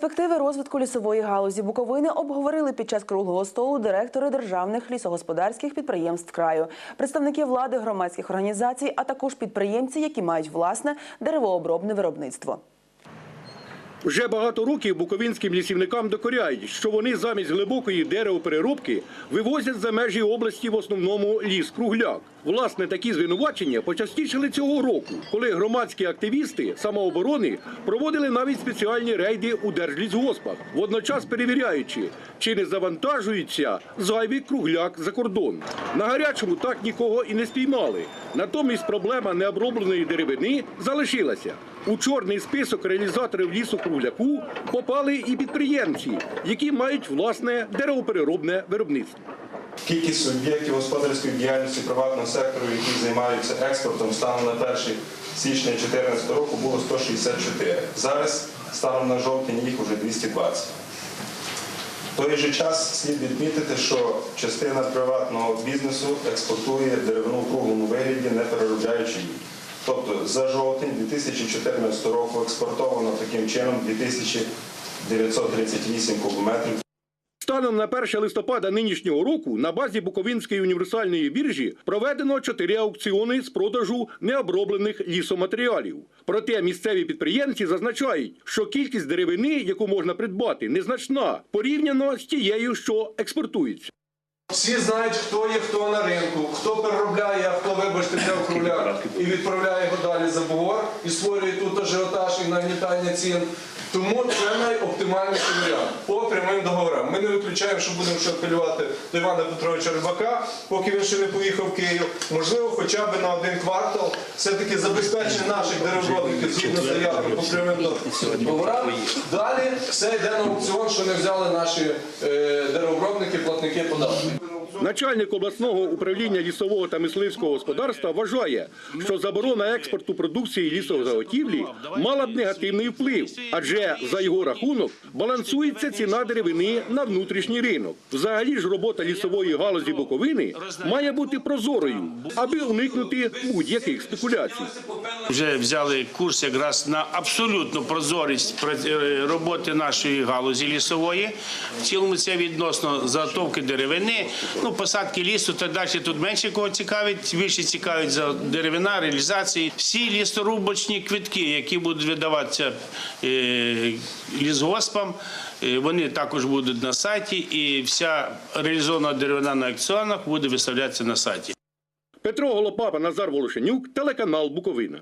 Перспективи розвитку лісової галузі Буковини обговорили під час круглого столу директори державних лісогосподарських підприємств краю, представники влади, громадських організацій, а також підприємці, які мають власне деревообробне виробництво. Вже багато років буковинським лісівникам докоряють, що вони замість глибокої деревопереробки вивозять за межі області в основному ліс кругляк. Власне, такі звинувачення почастішили цього року, коли громадські активісти самооборони проводили навіть спеціальні рейди у держлісгоспах, водночас перевіряючи, чи не завантажується зайвий кругляк за кордон. На гарячому так нікого і не спіймали. Натомість проблема необробленої деревини залишилася. У чорний список реалізаторів лісу кругляку попали і підприємці, які мають власне деревопереробне виробництво. Кількість суб'єктів господарської діяльності приватного сектору, які займаються експортом, станом на 1 січня 2014 року було 164. Зараз, станом на жовтень, їх вже 220. В той же час слід відмітити, що частина приватного бізнесу експортує деревину в круглому вигляді, не переробляючи її. Тобто за жовтень 2014 року експортовано таким чином 2938 кубометрів Станом на 1 листопада нинішнього року на базі Буковинської універсальної біржі проведено чотири аукціони з продажу необроблених лісоматеріалів. Проте місцеві підприємці зазначають, що кількість деревини, яку можна придбати, незначна порівняно з тією, що експортується. Всі знають, хто є хто на ринку, хто переробляє, а хто, вибачте, взяв кругляк і відправляє його далі за бугор і створює тут ажіотаж і нагнітання цін. Тому це найоптимальніший варіант по прямим договорам. Ми не виключаємо, що будемо ще апелювати до Івана Петровича Рибака, поки він ще не поїхав в Київ. Можливо, хоча б на один квартал все-таки забезпечення наших дереворобників згідно заявки по прямим договорам. Далі все йде на аукціон, що не взяли наші е, деревообробники, платники податків. Начальник обласного управління лісового та мисливського господарства вважає, що заборона експорту продукції лісозаготівлі мала б негативний вплив, адже за його рахунок балансується ціна деревини на внутрішній ринок. Взагалі ж робота лісової галузі Буковини має бути прозорою, аби уникнути будь-яких спекуляцій. Вже взяли курс якраз на абсолютну прозорість е, роботи нашої галузі лісової. В цілому це відносно заготовки деревини. Ну, посадки лісу та далі тут менше кого цікавить. Більше цікавить за деревина, реалізації. Всі лісорубочні квитки, які будуть видаватися е, лісгоспам, е, вони також будуть на сайті, і вся реалізована деревина на аукціонах буде виставлятися на сайті. Петро Голопапа, Назар Волошенюк, телеканал Буковина.